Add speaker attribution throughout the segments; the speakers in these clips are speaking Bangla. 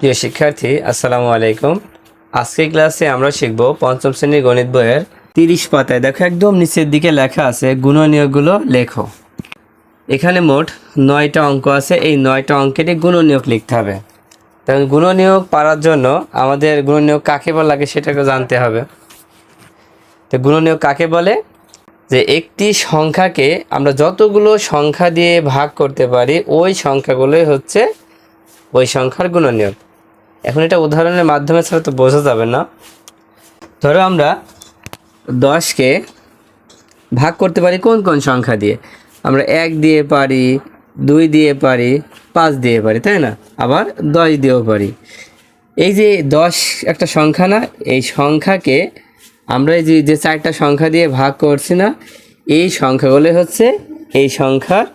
Speaker 1: প্রিয় শিক্ষার্থী, আসসালামু আলাইকুম। আজকের ক্লাসে আমরা শিখব পঞ্চম শ্রেণির গণিত বইয়ের তিরিশ পাতায়। দেখো একদম নিচের দিকে লেখা আছে, গুণনীয়কগুলো লেখো। এখানে মোট নয়টা অঙ্ক আছে, এই নয়টা অঙ্কেরই গুণনীয়ক লিখতে হবে। তখন গুণনীয়ক পারার জন্য আমাদের গুণনীয়ক কাকে বলা লাগে সেটাকে জানতে হবে। তো গুণনীয়ক কাকে বলে? যে একটি সংখ্যাকে আমরা যতগুলো সংখ্যা দিয়ে ভাগ করতে পারি, ওই সংখ্যাগুলোই হচ্ছে ওই সংখ্যার গুণনীয়ক। এখন এটা উদাহরণের মাধ্যমে ছাড়া তো বোঝা যাবে না। ধরো আমরা দশকে ভাগ করতে পারি কোন কোন সংখ্যা দিয়ে? আমরা এক দিয়ে পারি, দুই দিয়ে পারি, পাঁচ দিয়ে পারি, তাই না? আবার দশ দিয়েও পারি। এই যে দশ একটা সংখ্যা না, এই সংখ্যাকে আমরা এই যে চারটা সংখ্যা দিয়ে ভাগ করছি না, এই সংখ্যাগুলো হচ্ছে এই সংখ্যার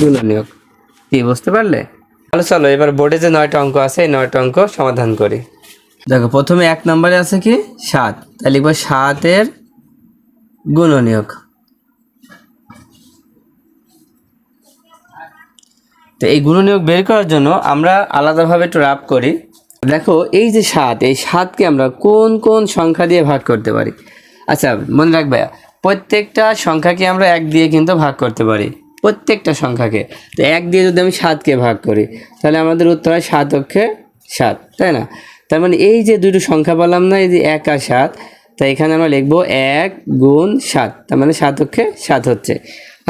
Speaker 1: গুণনীয়ক। কি, বুঝতে পারলে? তাহলে চলো, এবার বোর্ডে যে নয়টা অঙ্ক আছে, এই নয়টা অঙ্ক সমাধান করি। দেখো, প্রথমে এক নম্বরে আছে কি? সাত। তাহলে লিখব সাতের গুণনীয়ক। তো এই গুণনীয়ক বের করার জন্য আমরা আলাদাভাবে একটু রাপ করি। দেখো, এই যে সাত, এই সাতকে আমরা কোন কোন সংখ্যা দিয়ে ভাগ করতে পারি? আচ্ছা মনে রাখবে, প্রত্যেকটা সংখ্যাকে আমরা এক দিয়ে কিন্তু ভাগ করতে পারি। প্রত্যেকটা সংখ্যাকে। তো এক দিয়ে যদি আমি সাতকে ভাগ করি, তাহলে আমাদের উত্তর হয় সাত অক্ষে সাত, তাই না? তার মানে এই যে দুটো সংখ্যা বললাম না, এই যে এক আর সাত তাই এখানে আমরা লিখব এক গুণ সাত, তার মানে সাত অক্ষে সাত হচ্ছে।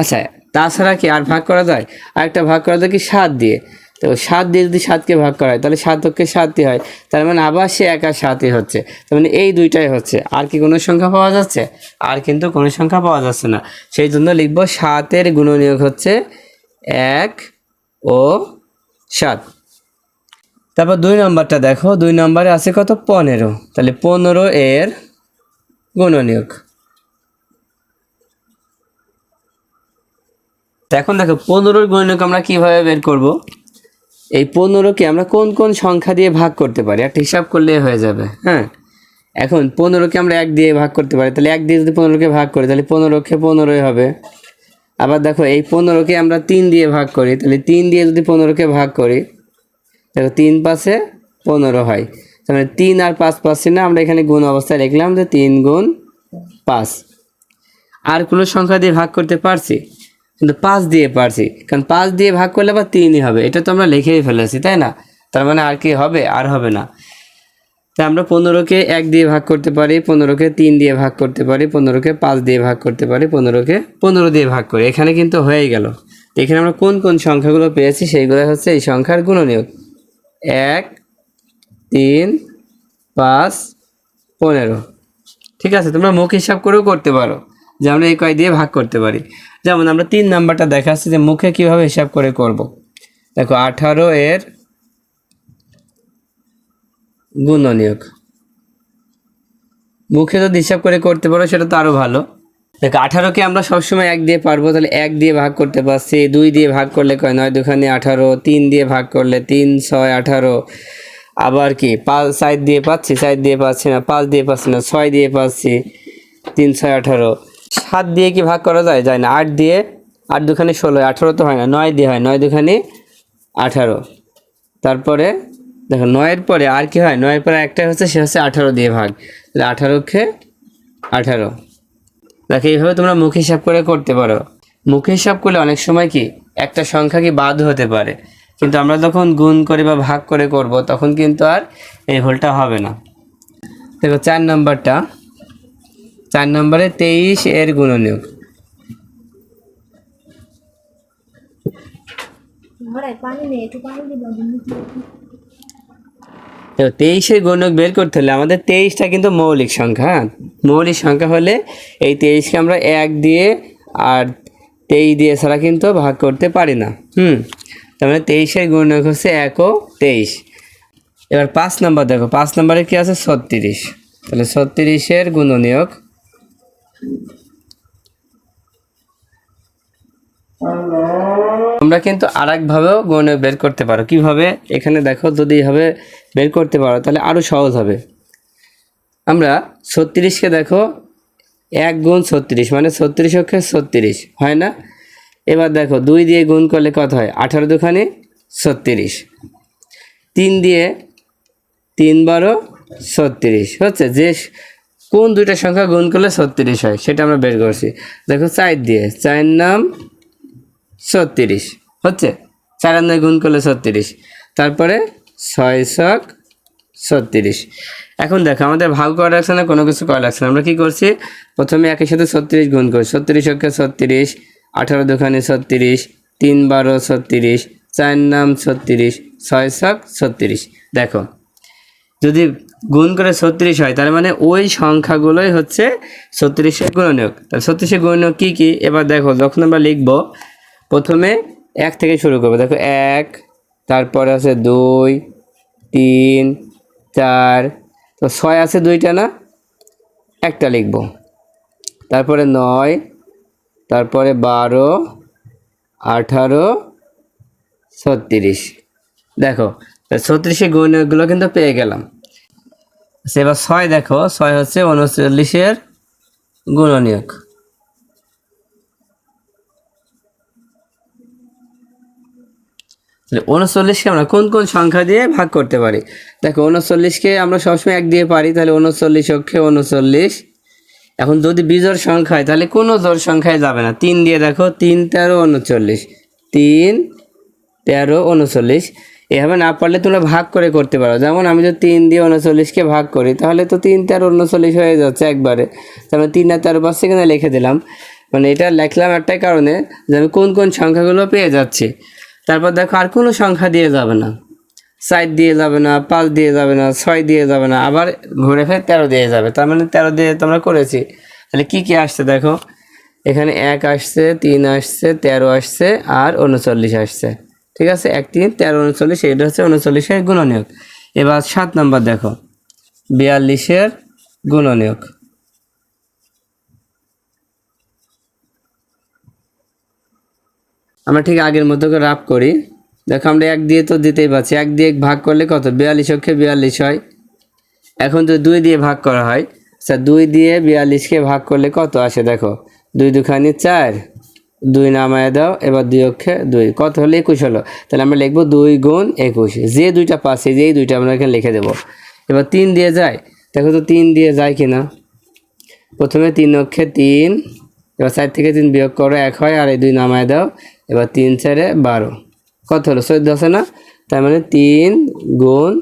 Speaker 1: আচ্ছা তাছাড়া কি আর ভাগ করা যায়? আরেকটা ভাগ করা যায় কি সাত দিয়ে? তো সাত দিয়ে যদি সাতকে ভাগ করা হয়, তাহলে সাত অক্ষে সাতই হয়। তার মানে আবার সে একা সাতই হচ্ছে। তার মানে এই দুইটাই হচ্ছে। আর কি কোনো সংখ্যা পাওয়া যাচ্ছে? আর কিন্তু কোনো সংখ্যা পাওয়া যাচ্ছে না। সেই জন্য লিখব সাতের গুণনীয়ক হচ্ছে এক ও সাত। তারপর দুই নম্বরটা দেখো। দুই নম্বরে আছে কত? পনেরো। তাহলে পনেরো এর গুণনীয়ক। এখন দেখো, পনেরোর গুণনীয়ক আমরা কীভাবে বের করব? এই পনেরোকে আমরা কোন কোন সংখ্যা দিয়ে ভাগ করতে পারি? একটা হিসাব করলে হয়ে যাবে হ্যাঁ? এখন পনেরোকে আমরা এক দিয়ে ভাগ করতে পারি, তাহলে এক দিয়ে যদি পনেরোকে ভাগ করি, তাহলে পনেরোকে পনেরোই হবে। আবার দেখো, এই পনেরোকে আমরা তিন দিয়ে ভাগ করি, তাহলে তিন দিয়ে যদি পনেরোকে ভাগ করি, দেখো তিন পাশে পনেরো হয়। তার মানে তিন আর পাঁচ পাচ্ছি না আমরা এখানে গুণ অবস্থায় লিখলাম যে তিন গুণ পাঁচ। আর কোনো সংখ্যা দিয়ে ভাগ করতে পারছি? কিন্তু পাঁচ দিয়ে পারছি। কারণ পাঁচ দিয়ে ভাগ করলে আবার তিনই হবে। এটা তো আমরা লিখেই ফেলেছি, তাই না? তার মানে আর কি হবে? আর হবে না। তাই আমরা পনেরোকে এক দিয়ে ভাগ করতে পারি, পনেরোকে তিন দিয়ে ভাগ করতে পারি, পনেরোকে পাঁচ দিয়ে ভাগ করতে পারি, পনেরোকে পনেরো দিয়ে ভাগ করি। এখানে কিন্তু হয়ে গেল। এখানে আমরা কোন কোন সংখ্যাগুলো পেয়েছি, সেইগুলো হচ্ছে এই সংখ্যার গুণনীয়ক। এক, তিন, পাঁচ, পনেরো। ঠিক আছে? তোমরা মুখ হিসাব করেও করতে পারো। যে আমরা এই কয় দিয়ে ভাগ করতে পারি। যেমন আমরা তিন নাম্বারটা দেখাচ্ছি যে মুখে কীভাবে হিসাব করে করব। দেখো, আঠারো এর গুণনীয়ক। মুখে যদি হিসাব করে করতে পারো, সেটা তো আরও ভালো। দেখো, আঠারোকে আমরা সবসময় এক দিয়ে পারব, তাহলে এক দিয়ে ভাগ করতে পারছি। দুই দিয়ে ভাগ করলে কয়? নয় দুখানে আঠারো। তিন দিয়ে ভাগ করলে তিন, ছয়, আঠারো। আবার কি? পাঁচ, সাইড দিয়ে পাচ্ছি, সাইড দিয়ে পাচ্ছি না, পাঁচ দিয়ে পাচ্ছি না, ছয় দিয়ে পাচ্ছি, তিন, ছয়, আঠারো। সাত দিয়ে কি ভাগ করা যায়? যায় না। আট দিয়ে আট দুখানে ষোলো, আঠারো তো হয় না। নয় দিয়ে হয়। নয় দুখানে আঠারো। তারপরে দেখো, নয়ের পরে আর কি হয়? নয়ের পরে একটা হচ্ছে, সে হচ্ছে আঠারো দিয়ে ভাগ। তাহলে আঠারোকে আঠারো। দেখো, এইভাবে তোমরা মুখ হিসাব করে করতে পারো। মুখ হিসাব করলে অনেক সময় কি, একটা সংখ্যা কি বাদ হতে পারে। কিন্তু আমরা যখন গুণ করে বা ভাগ করে করব, তখন কিন্তু আর এই ভুলটা হবে না। দেখো, চার নাম্বারটা। চার নম্বরে তেইশ এর গুণনীয়ক। তো তেইশের গুণক বের করতে হলে আমাদের তেইশটা কিন্তু মৌলিক সংখ্যা হ্যাঁ? মৌলিক সংখ্যা হলে এই তেইশকে আমরা এক দিয়ে আর তেইশ দিয়ে ছাড়া কিন্তু ভাগ করতে পারি না হুম? তার মানে তেইশের গুণক হচ্ছে এক ও তেইশ। এবার পাঁচ নম্বর দেখো পাঁচ নম্বরে কি আছে? ছত্রিশ। তাহলে ছত্রিশের গুণনীয়ক তোমরা কিন্তু আর একভাবেও গুণ বের করতে পারো। কীভাবে? এখানে দেখো, যদি এইভাবে বের করতে পারো, তাহলে আরও সহজ হবে। আমরা ছত্রিশকে দেখো, এক গুণ ছত্রিশ মানে ছত্রিশ অক্ষে ছত্রিশ, হয় না? এবার দেখো, দুই দিয়ে গুণ করলে কত হয়? আঠারো দুখানে ছত্রিশ। তিন দিয়ে তিন বারো ছত্রিশ, হচ্ছে? যে কোন দুইটা সংখ্যা গুণ করলে ছত্রিশ হয়? সেটা আমরা বের করছি। দেখো, চার দিয়ে। চার নাম ছত্রিশ। হচ্ছে? চার নয় গুণ করলে ছত্রিশ। তারপরে ছয় ছক ছত্রিশ। এখন দেখো, আমাদের ভাগ করা লাগছে না, কোনো কিছু করা লাগছে না। আমরা কী করছি? প্রথমে একের সাথে ছত্রিশ গুণ করি। ছত্রিশ অক্ষে ছত্রিশ, আঠারো দোকানে ছত্রিশ, তিন বারো ছত্রিশ চার নাম ছত্রিশ, ছয় ছক ছত্রিশ। দেখো, যদি গুণ করে ছত্রিশ হয়, তার মানে ওই সংখ্যাগুলোই হচ্ছে ছত্রিশের গুণনীয়ক। তাহলে ছত্রিশের গুণনীয়ক কী কী? এবার দেখো, যখন আমরা লিখব, প্রথমে এক থেকে শুরু করব। দেখো, এক, তারপরে আছে দুই, তিন, চার, তো ছয় আছে দুইটা না? একটা লিখব। তারপরে নয়, তারপরে বারো, আঠারো, ছত্রিশ। দেখো ছত্রিশে গুণগুলো কিন্তু পেয়ে গেলাম। আচ্ছা, এবার ছয় দেখো ছয় হচ্ছে উনচল্লিশের গুণনীয়ক। উনচল্লিশকে আমরা কোন কোন সংখ্যা দিয়ে ভাগ করতে পারি? দেখো উনচল্লিশকে আমরা সবসময় এক দিয়ে পারি তাহলে উনচল্লিশ অক্ষে উনচল্লিশ। এখন যদি বিজোড় সংখ্যা হয় তাহলে কোনো জোড় সংখ্যায় যাবে না। তিন দিয়ে দেখো তিন তেরো উনচল্লিশ। তিন তেরো উনচল্লিশ। এভাবে না পারলে তোমরা ভাগ করে করতে পারো। যেমন আমি যদি তিন দিয়ে উনচল্লিশকে ভাগ করি, তাহলে তো তিন তেরো উনচল্লিশ হয়ে যাচ্ছে একবারে। তারপরে তিন আর তেরো পাঁচ সেখানে লিখে দিলাম। মানে এটা লিখলাম একটাই কারণে যে আমি কোন কোন সংখ্যাগুলো পেয়ে যাচ্ছি। তারপর দেখো আর কোনো সংখ্যা দিয়ে যাবে না। চার দিয়ে যাবে না, পাঁচ দিয়ে যাবে না, ছয় দিয়ে যাবে না, আবার ঘুরে ফের তেরো দিয়ে যাবে। তার মানে তেরো দিয়ে তোমরা করেছি। তাহলে কি কি আসছে দেখো? এখানে এক আসছে, তিন আসছে, তেরো আসছে আর উনচল্লিশ আসছে। ঠিক আছে? এক তিন তেরো, উনচল্লিশ এটা হচ্ছে উনচল্লিশের গুণনীয়ক। এবার সাত নম্বর দেখো। বিয়াল্লিশের গুণনীয়ক। আমরা ঠিক আগের মতো করে রাফ করি। দেখো, আমরা এক দিয়ে তো দিতেই পারছি। এক দিয়ে ভাগ করলে কত? বিয়াল্লিশ অক্ষে বিয়াল্লিশ হয়। এখন তো দুই দিয়ে ভাগ করা হয় আচ্ছা দুই দিয়ে বিয়াল্লিশকে ভাগ করলে কত আসে? দেখো, দুই দুখানি চার দুই নামায় দাও, এবার দুই অক্ষে দুই। কত হলো? একুশ হলো। তাহলে আমরা লিখব দুই গুণ একুশ। যে দুইটা পাচ্ছি, যেই দুইটা আমরা এখানে লিখে দেবো। এবার তিন দিয়ে যায়। দেখো তো তিন দিয়ে যায় কিনা। প্রথমে তিন অক্ষে তিন, এবার চার থেকে তিন বিয়োগ করো, এক হয়, আর এই দুই নামায় দাও। এবার তিন চারে বারো। কত হলো? চোদ্দ আছে না? তার মানে তিন গুণ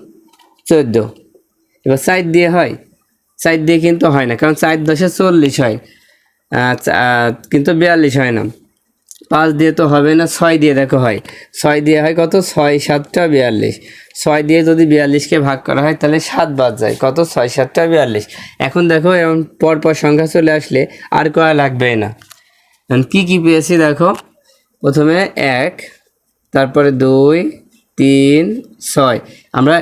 Speaker 1: চোদ্দ। এবার সাইড দিয়ে হয়। সাইড দিয়ে কিন্তু হয় না, কারণ চার দশে চল্লিশ হয়। কিন্তু বিয়াল্লিশ হয় না। পাঁচ দিয়ে তো হবে না, ছয় দিয়ে দেখো হয়। ছয় দিয়ে হয় কত? ছয় সাতটা বিয়াল্লিশ। ছয় দিয়ে যদি বিয়াল্লিশকে ভাগ করা হয়, তাহলে সাত বাদ যায়। কত? ছয় সাতটা বিয়াল্লিশ। এখন দেখো, এমন পরপর সংখ্যা চলে আসলে আর কয়া লাগবে না। এখন কী কী পেয়েছি দেখো? প্রথমে এক, তারপরে দুই, তিন, ছয়। আমরা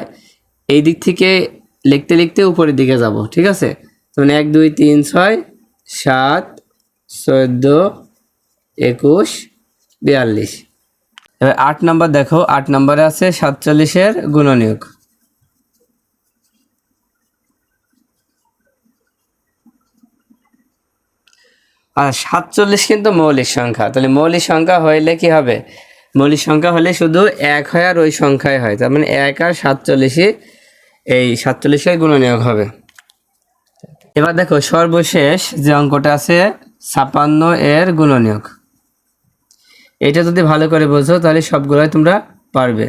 Speaker 1: এই দিক থেকে লিখতে লিখতে উপরের দিকে যাব, ঠিক আছে? মানে এক, দুই, তিন, ছয়, সাত, চোদ্দ একুশ, বিয়াল্লিশ। এবার আট নম্বর দেখো, আট নম্বরে আছে সাতচল্লিশের গুণনীয়ক। আর সাতচল্লিশ কিন্তু মৌলিক সংখ্যা, তাহলে মৌলিক সংখ্যা হইলে কি হবে? মৌলিক সংখ্যা হলে শুধু এক হয় আর ওই সংখ্যায় হয়, তার মানে এক আর সাতচল্লিশই এই সাতচল্লিশের গুণনীয়ক হবে। এবার দেখো সর্বশেষ যে অঙ্কটা আছে, ছাপান্ন এর গুণনীয়ক। এটা যদি ভালো করে বোঝো, তাহলে সবগুলোই তোমরা পারবে।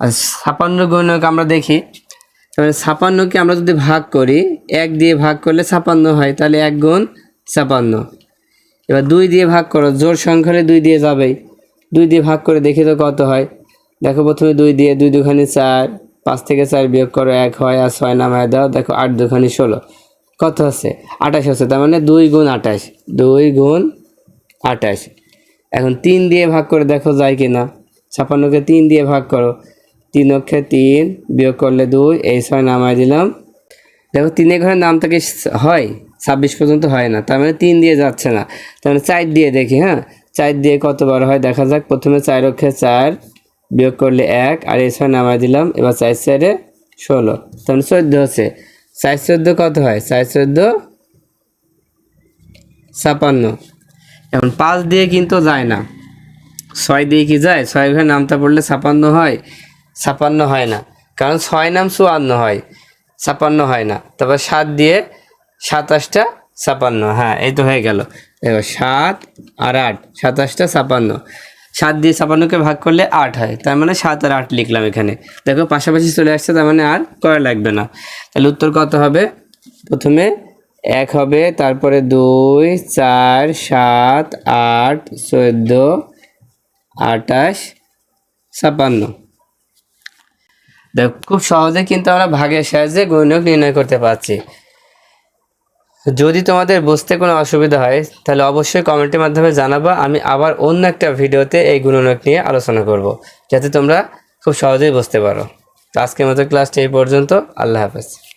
Speaker 1: আর ছাপান্ন গুণনীয়ক আমরা দেখি, তাহলে ছাপান্নকে আমরা যদি ভাগ করি, এক দিয়ে ভাগ করলে ছাপান্ন হয়, তাহলে এক গুণ ছাপান্ন। এবার দুই দিয়ে ভাগ করো জোর সংখ্যা হলে দুই দিয়ে যাবেই। দুই দিয়ে ভাগ করে দেখি তো কত হয়। দেখো প্রথমে দুই দিয়ে, দুই দুখানি চার, পাঁচ থেকে চার বিয়োগ করো, এক হয় আর ছয় নামায় দাও, দেখো আট দুখানি ষোলো। কত হচ্ছে আঠাশ হচ্ছে তার মানে দুই গুণ আঠাশ, দুই গুণ আঠাশ। এখন তিন দিয়ে ভাগ করে দেখো যায় কি না ছাপান্নকে তিন দিয়ে ভাগ করো। তিন অক্ষে তিন বিয়োগ করলে দুই, এই ছয় নামায় দিলাম। দেখো তিনের ঘরের নাম থেকে হয়, ছাব্বিশ পর্যন্ত হয় না। তার মানে তিন দিয়ে যাচ্ছে না। তার মানে চার দিয়ে দেখি হ্যাঁ? চার দিয়ে কত কতবার হয়? দেখা যাক। প্রথমে চার অক্ষে চার বিয়োগ করলে এক, আর এই ছয় নামায় দিলাম। এবার চার চারে ষোলো। তার মানে চোদ্দ হচ্ছে। চার চোদ্দ কত হয়? চার চোদ্দ ছাপান্ন এখন পাঁচ দিয়ে কিন্তু যায় না। ছয় দিয়ে কি যায়? ছয় ঘরে নামটা পড়লে ছাপান্ন হয়। ছাপান্ন হয় না। কারণ ছয় নাম চুয়ান্ন হয়। ছাপান্ন হয় না। তারপর সাত দিয়ে সাতাশটা ছাপান্ন। হ্যাঁ এই তো হয়ে গেল। দেখো সাত আর আট, সাতাশটা ছাপান্ন। সাত দিয়ে ছাপান্নকে ভাগ করলে আট হয়। তার মানে সাত আর আট লিখলাম এখানে। দেখো, পাশাপাশি চলে আসছে, তার মানে আর করা লাগবে না। তাহলে উত্তর কত হবে? প্রথমে এক হবে, তারপরে দুই, চার, সাত, আট, চোদ্দ, আটাশ ছাপান্ন দেখ, খুব সহজে কিন্তু আমরা ভাগের সাহায্যে গুণক নির্ণয় করতে পারছি। যদি তোমাদের বুঝতে কোনো অসুবিধা হয়, তাহলে অবশ্যই কমেন্টের মাধ্যমে জানাবা। আমি আবার অন্য একটা ভিডিওতে এই গুণনক নিয়ে আলোচনা করব, যাতে তোমরা খুব সহজেই বুঝতে পারো। তো আজকের মতো ক্লাসটা এই পর্যন্ত। আল্লাহ হাফেজ।